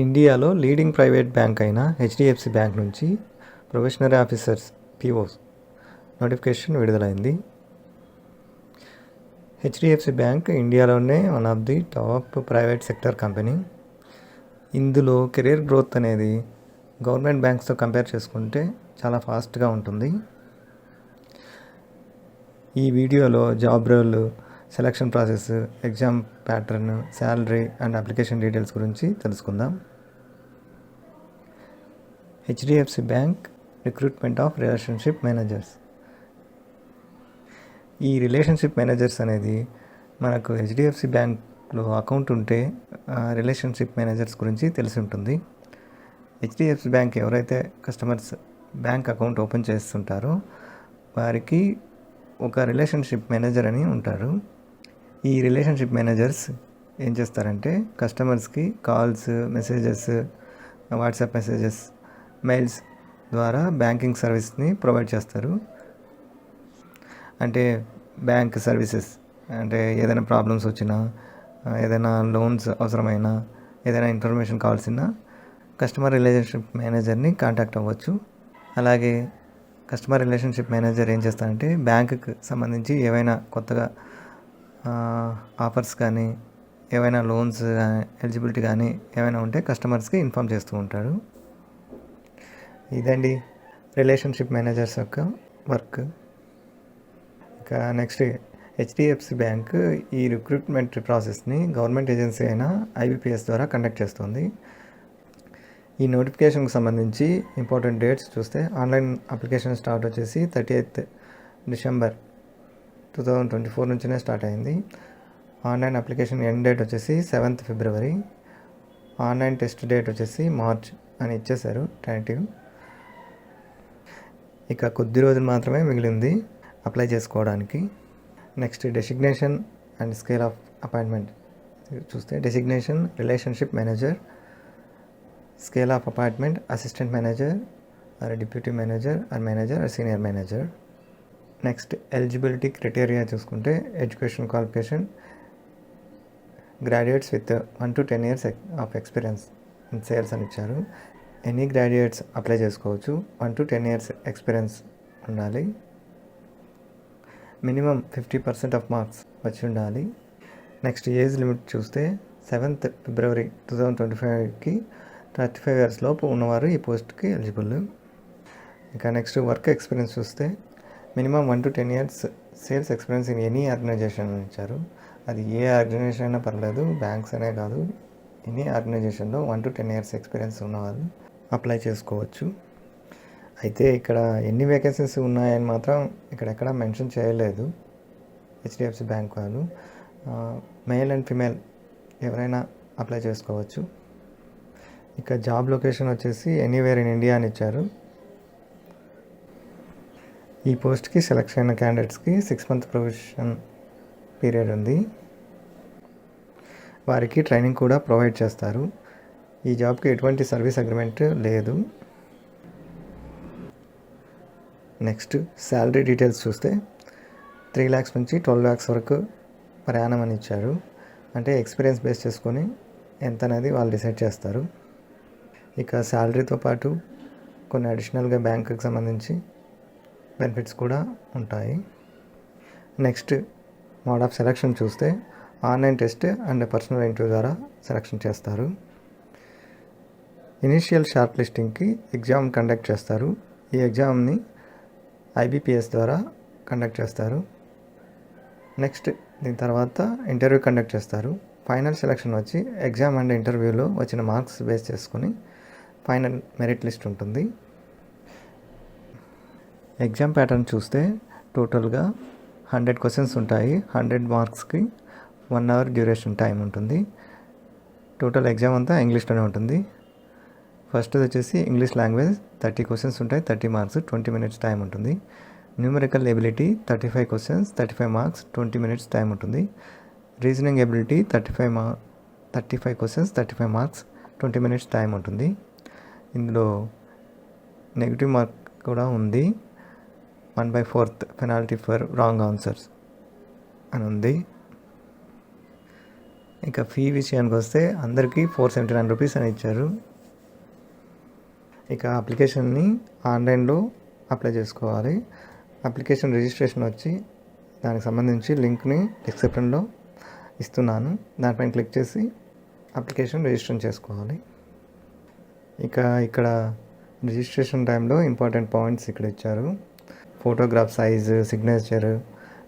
ఇండియాలో leading private bank అయిన HDFC bank నుంచి ప్రొఫెషనరీ ఆఫీసర్స్ పిఓస్ నోటిఫికేషన్ విడుదలైంది. హెచ్డిఎఫ్సి బ్యాంక్ ఇండియాలోనే one of the top private sector company ఇందులో కెరీర్ గ్రోత్ అనేది గవర్నమెంట్ బ్యాంక్స్తో కంపేర్ చేసుకుంటే చాలా ఫాస్ట్గా ఉంటుంది. ఈ వీడియోలో job role selection process exam pattern salary and application details గురించి తెలుసుకుందాం. HDFC bank recruitment of relationship managers. ఈ రిలేషన్షిప్ మేనేజర్స్ అనేది మనకు హెచ్డిఎఫ్సి బ్యాంక్లో అకౌంట్ ఉంటే రిలేషన్షిప్ మేనేజర్స్ గురించి తెలిసి ఉంటుంది. హెచ్డిఎఫ్సి బ్యాంక్ ఎవరైతే కస్టమర్స్ బ్యాంక్ అకౌంట్ ఓపెన్ చేస్తుంటారో వారికి ఒక రిలేషన్షిప్ మేనేజర్ అని ఉంటారు. ఈ రిలేషన్షిప్ మేనేజర్స్ ఏం చేస్తారంటే కస్టమర్స్కి calls messages WhatsApp messages mails ద్వారా బ్యాంకింగ్ సర్వీస్ని ప్రొవైడ్ చేస్తారు. అంటే బ్యాంక్ సర్వీసెస్ అంటే ఏదైనా ప్రాబ్లమ్స్ వచ్చినా ఏదైనా లోన్స్ అవసరమైనా ఏదైనా ఇన్ఫర్మేషన్ కావాల్సిన కస్టమర్ రిలేషన్షిప్ మేనేజర్ని కాంటాక్ట్ అవ్వచ్చు. అలాగే కస్టమర్ రిలేషన్షిప్ మేనేజర్ ఏం చేస్తారంటే బ్యాంకుకి సంబంధించి ఏవైనా కొత్తగా ఆఫర్స్ కానీ ఏవైనా లోన్స్ ఎలిజిబిలిటీ కానీ ఏమైనా ఉంటే కస్టమర్స్కి ఇన్ఫామ్ చేస్తూ ఉంటాడు ఇదండి రిలేషన్షిప్ మేనేజర్స్ యొక్క వర్క్. ఇంకా నెక్స్ట్ హెచ్డిఎఫ్సి బ్యాంక్ ఈ రిక్రూట్మెంట్ ప్రాసెస్ని గవర్నమెంట్ ఏజెన్సీ అయిన ఐబిపిఎస్ ద్వారా కండక్ట్ చేస్తుంది. ఈ నోటిఫికేషన్కి సంబంధించి ఇంపార్టెంట్ డేట్స్ చూస్తే ఆన్లైన్ అప్లికేషన్ స్టార్ట్ వచ్చేసి thirty eighth December two thousand twenty four నుంచినే start అయింది. ఆన్లైన్ అప్లికేషన్ ఎండ్ డేట్ వచ్చేసి seventh February. Online test date వచ్చేసి మార్చ్ అని ఇచ్చేశారు. టెంటివ్ ఇక కొద్ది రోజులు మాత్రమే మిగిలింది అప్లై చేసుకోవడానికి. Next designation and scale of appointment చూస్తే designation relationship manager scale of appointment assistant manager or deputy manager or manager or senior manager. Next eligibility criteria చూసుకుంటే education qualification graduates with one to ten years of experience in sales అని ఇచ్చారు. Any graduates apply చేసుకోవచ్చు. One to ten years experience ఉండాలి. Minimum fifty percent of marks వచ్చి ఉండాలి. Next age limit చూస్తే seventh February two thousand twenty ఫైవ్కి thirty five years లోపు ఉన్నవారు ఈ పోస్ట్కి ఎలిజిబుల్. ఇంకా నెక్స్ట్ వర్క్ ఎక్స్పీరియన్స్ చూస్తే minimum one to ten years sales experience in any organisation ఇచ్చారు. అది ఏ ఆర్గనైజేషన్ అయినా పర్లేదు బ్యాంక్స్ అనే కాదు. ఎనీ ఆర్గనైజేషన్లో one to ten years experience ఉన్నవాళ్ళు అప్లై చేసుకోవచ్చు. అయితే ఇక్కడ ఎన్ని వేకెన్సీస్ ఉన్నాయని మాత్రం ఇక్కడెక్కడ మెన్షన్ చేయలేదు. హెచ్డిఎఫ్సి బ్యాంక్ వాళ్ళు. మేల్ అండ్ ఫిమేల్ ఎవరైనా అప్లై చేసుకోవచ్చు. ఇక జాబ్ లొకేషన్ వచ్చేసి ఎనీవేర్ ఇన్ ఇండియా అని ఇచ్చారు. ఈ పోస్ట్కి సెలెక్ట్ అయిన క్యాండిడేట్స్కి సిక్స్ మంత్ ప్రొవిషన్ పీరియడ్ ఉంది. వారికి ట్రైనింగ్ కూడా ప్రొవైడ్ చేస్తారు. ఈ జాబ్కి ఎటువంటి సర్వీస్ అగ్రిమెంట్ లేదు. నెక్స్ట్ శాలరీ డీటెయిల్స్ చూస్తే త్రీ ల్యాక్స్ నుంచి ట్వెల్వ్ ల్యాక్స్ వరకు ప్రయాణం అని ఇచ్చారు. అంటే ఎక్స్పీరియన్స్ బేస్ చేసుకొని ఎంత అనేది వాళ్ళు డిసైడ్ చేస్తారు. ఇక శాలరీతో పాటు కొన్ని అడిషనల్గా బ్యాంకుకి సంబంధించి బెనిఫిట్స్ కూడా ఉంటాయి. నెక్స్ట్ మోడ్ ఆఫ్ సెలక్షన్ చూస్తే online test and personal interview ద్వారా సెలక్షన్ చేస్తారు. ఇనీషియల్ షార్ట్ లిస్టింగ్కి ఎగ్జామ్ కండక్ట్ చేస్తారు. ఈ ఎగ్జామ్ని ఐబీపీఎస్ ద్వారా కండక్ట్ చేస్తారు. నెక్స్ట్ దీని తర్వాత ఇంటర్వ్యూ కండక్ట్ చేస్తారు. ఫైనల్ సెలక్షన్ వచ్చి ఎగ్జామ్ అండ్ ఇంటర్వ్యూలో వచ్చిన మార్క్స్ బేస్ చేసుకొని ఫైనల్ మెరిట్ లిస్ట్ ఉంటుంది. ఎగ్జామ్ ప్యాటర్న్ చూస్తే టోటల్గా హండ్రెడ్ క్వశ్చన్స్ ఉంటాయి. హండ్రెడ్ మార్క్స్కి వన్ అవర్ డ్యూరేషన్ టైం ఉంటుంది. టోటల్ ఎగ్జామ్ అంతా ఇంగ్లీష్లోనే ఉంటుంది. ఫస్ట్ వచ్చేసి ఇంగ్లీష్ లాంగ్వేజ్ థర్టీ క్వశ్చన్స్ ఉంటాయి thirty marks twenty minutes time ఉంటుంది. Numerical ability thirty five questions thirty five marks twenty minutes time ఉంటుంది. రీజనింగ్ ఎబిలిటీ థర్టీ ఫైవ్ మా thirty five questions thirty five marks twenty minutes time ఉంటుంది. ఇందులో negative mark కూడా ఉంది. One by fourth penalty for wrong answers అని ఉంది. ఇక fee విషయానికి వస్తే అందరికీ ఫోర్ సెవెంటీ నైన్ రూపీస్ అని ఇచ్చారు. ఇక అప్లికేషన్ని ఆన్లైన్లో అప్లై చేసుకోవాలి. అప్లికేషన్ రిజిస్ట్రేషన్ వచ్చి దానికి సంబంధించి లింక్ని డిస్క్రిప్షన్లో ఇస్తున్నాను. దానిపైన క్లిక్ చేసి అప్లికేషన్ రిజిస్టర్ చేసుకోవాలి. ఇక ఇక్కడ రిజిస్ట్రేషన్ టైంలో ఇంపార్టెంట్ పాయింట్స్ ఇక్కడ ఇచ్చారు. Photograph size signature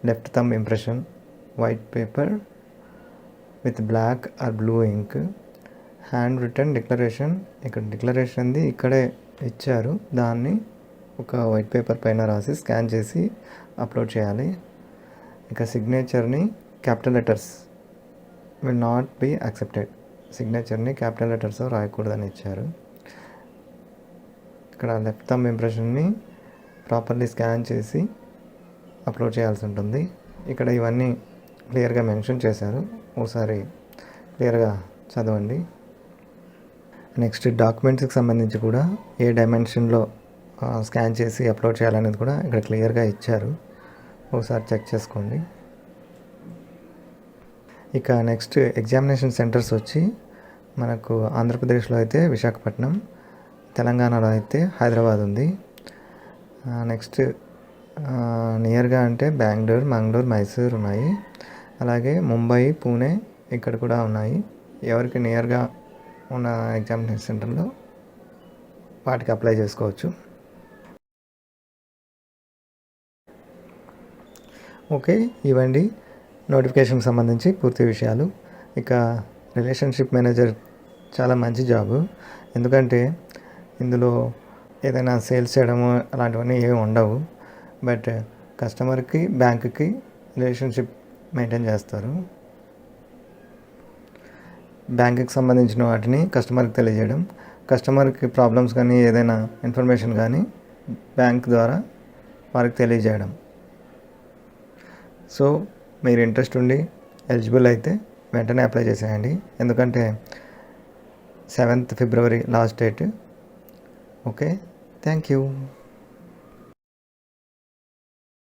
left thumb impression white paper with black or blue ink. Handwritten declaration ఇక్కడ డిక్లరేషన్ది ఇక్కడే ఇచ్చారు. దాన్ని ఒక వైట్ పేపర్ పైన రాసి స్కాన్ చేసి అప్లోడ్ చేయాలి. ఇక సిగ్నేచర్ని capital letters will not be accepted సిగ్నేచర్ని capital letters రాయకూడదని ఇచ్చారు. ఇక్కడ లెఫ్ట్ థమ్ ఇంప్రెషన్ని ప్రాపర్లీ స్కాన్ చేసి అప్లోడ్ చేయాల్సి ఉంటుంది. ఇక్కడ ఇవన్నీ క్లియర్గా మెన్షన్ చేశారు. ఒకసారి క్లియర్గా చదవండి. నెక్స్ట్ డాక్యుమెంట్స్కి సంబంధించి కూడా ఏ డైమెన్షన్లో స్కాన్ చేసి అప్లోడ్ చేయాలనేది కూడా ఇక్కడ క్లియర్గా ఇచ్చారు. ఒకసారి చెక్ చేసుకోండి. ఇక నెక్స్ట్ ఎగ్జామినేషన్ సెంటర్స్ వచ్చి మనకు ఆంధ్రప్రదేశ్లో అయితే విశాఖపట్నం తెలంగాణలో అయితే హైదరాబాద్ ఉంది. నెక్స్ట్ నియర్గా అంటే బెంగళూరు మంగళూరు మైసూర్ ఉన్నాయి. అలాగే ముంబై పూణే ఇక్కడ కూడా ఉన్నాయి. ఎవరికి నియర్గా ఉన్న ఎగ్జామినేషన్ సెంటర్లో వాటికి అప్లై చేసుకోవచ్చు. ఓకే ఇవ్వండి. నోటిఫికేషన్కి సంబంధించి పూర్తి విషయాలు. ఇక రిలేషన్షిప్ మేనేజర్ చాలా మంచి జాబ్ ఎందుకంటే ఇందులో ఏదైనా సేల్స్ చేయడము అలాంటివన్నీ ఏమి ఉండవు. బట్ కస్టమర్కి బ్యాంక్కి రిలేషన్షిప్ మెయింటైన్ చేస్తారు. బ్యాంకుకి సంబంధించిన వాటిని కస్టమర్కి తెలియజేయడం కస్టమర్కి ప్రాబ్లమ్స్ కానీ ఏదైనా ఇన్ఫర్మేషన్ కానీ బ్యాంక్ ద్వారా వారికి తెలియజేయడం. సో మీరు ఇంట్రెస్ట్ ఉండి ఎలిజిబుల్ అయితే వెంటనే అప్లై చేసేయండి. ఎందుకంటే seventh February last date. Okay? Thank you.